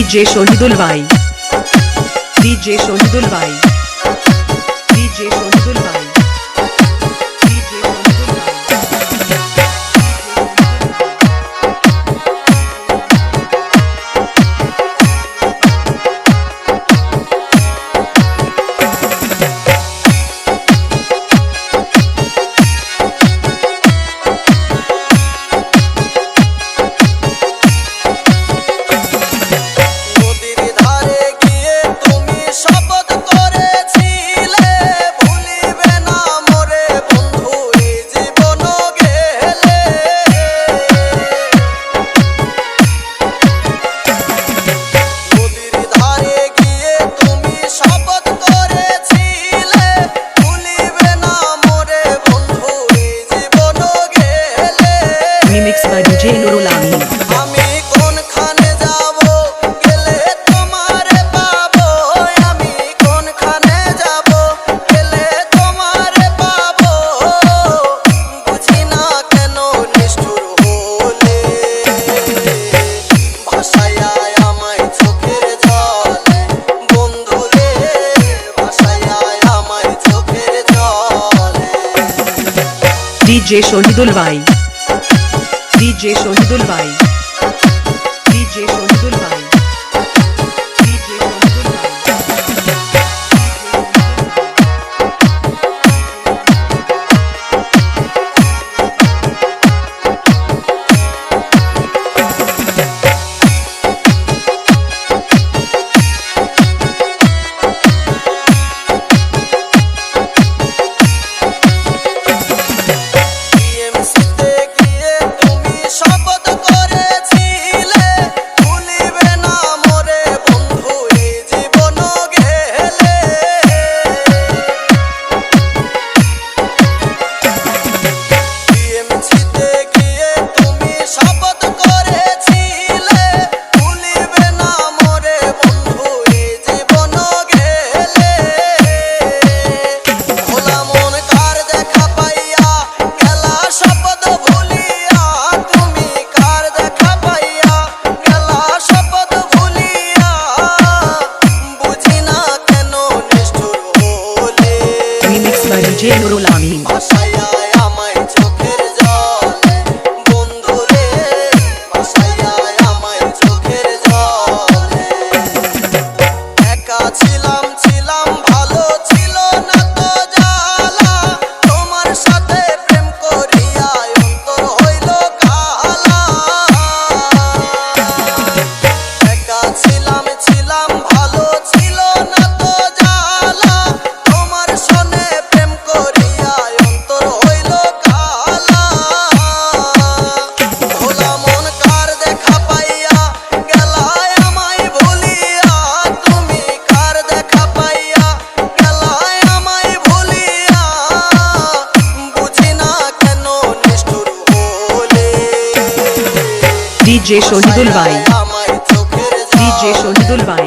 DJ Shahidul ভাই DJ Shahidul ভাই DJ Shahidul ভাই ডিজে শহীদুল ভাই ডিজে শহীদুল ভাই ডিজে শহীদুল ভাই